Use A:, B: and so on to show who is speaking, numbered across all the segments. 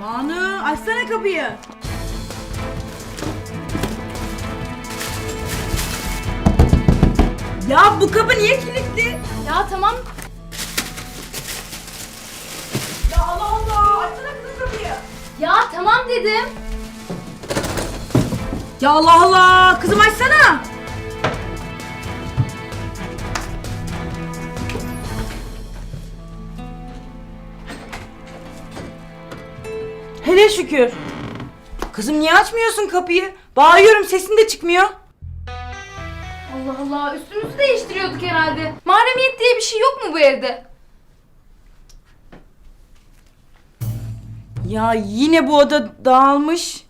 A: Banu açsana kapıyı. Ya bu kapı niye kilitli?
B: Ya tamam.
A: Ya Allah Allah açsana kızım kapıyı.
B: Ya tamam dedim.
A: Ya Allah Allah kızım açsana. Hele şükür. Kızım niye açmıyorsun kapıyı? Bağırıyorum sesin de çıkmıyor.
B: Allah Allah üstümüzü değiştiriyorduk herhalde. Mahremiyet diye bir şey yok mu bu evde?
A: Ya yine bu oda dağılmış.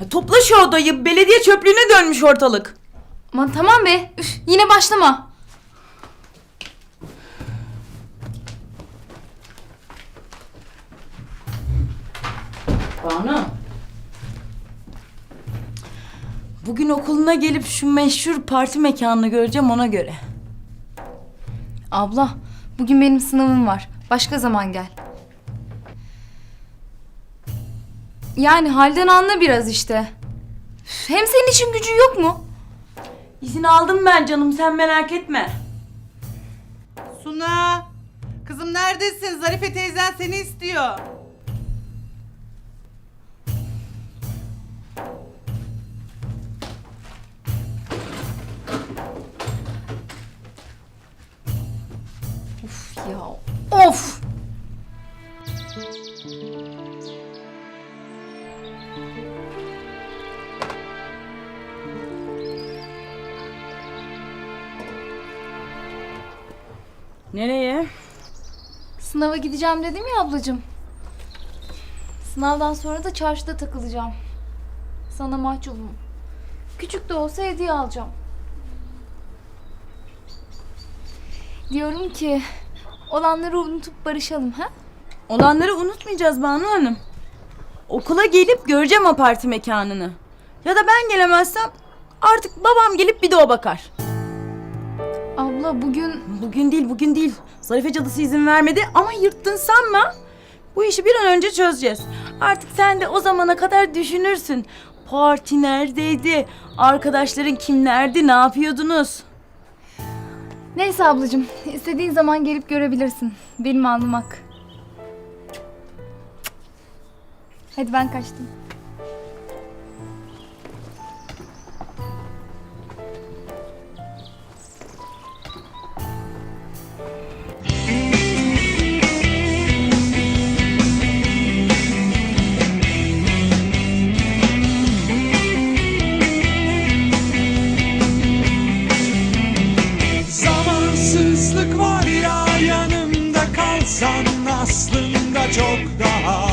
A: Ya topla şu odayı. Belediye çöplüğüne dönmüş ortalık.
B: Aman tamam be. Üf, yine başlama.
A: Banu. Bugün okuluna gelip şu meşhur parti mekanını göreceğim ona göre.
B: Abla bugün benim sınavım var. Başka zaman gel. Yani halden anla biraz işte. Hem senin için gücü yok mu?
A: İzin aldım ben canım sen merak etme.
C: Suna! Kızım neredesin? Zarife teyzen seni istiyor.
A: Nereye?
B: Sınava gideceğim dedim ya ablacığım. Sınavdan sonra da çarşıda takılacağım. Sana mahcubum. Küçük de olsa hediye alacağım. Diyorum ki olanları unutup barışalım ha?
A: Olanları unutmayacağız Banu Hanım. Okula gelip göreceğim o parti mekanını. Ya da ben gelemezsem artık babam gelip bir de o bakar.
B: Abla bugün
A: Bugün değil bugün değil. Zarife cadısı izin vermedi ama yırttın sanma. Bu işi bir an önce çözeceğiz. Artık sen de o zamana kadar düşünürsün. Parti neredeydi? Arkadaşların kimlerdi? Ne yapıyordunuz?
B: neyse ablacığım istediğin zaman gelip görebilirsin. Benim alnım. Hadi ben kaçtım.
D: Kalsan aslında çok daha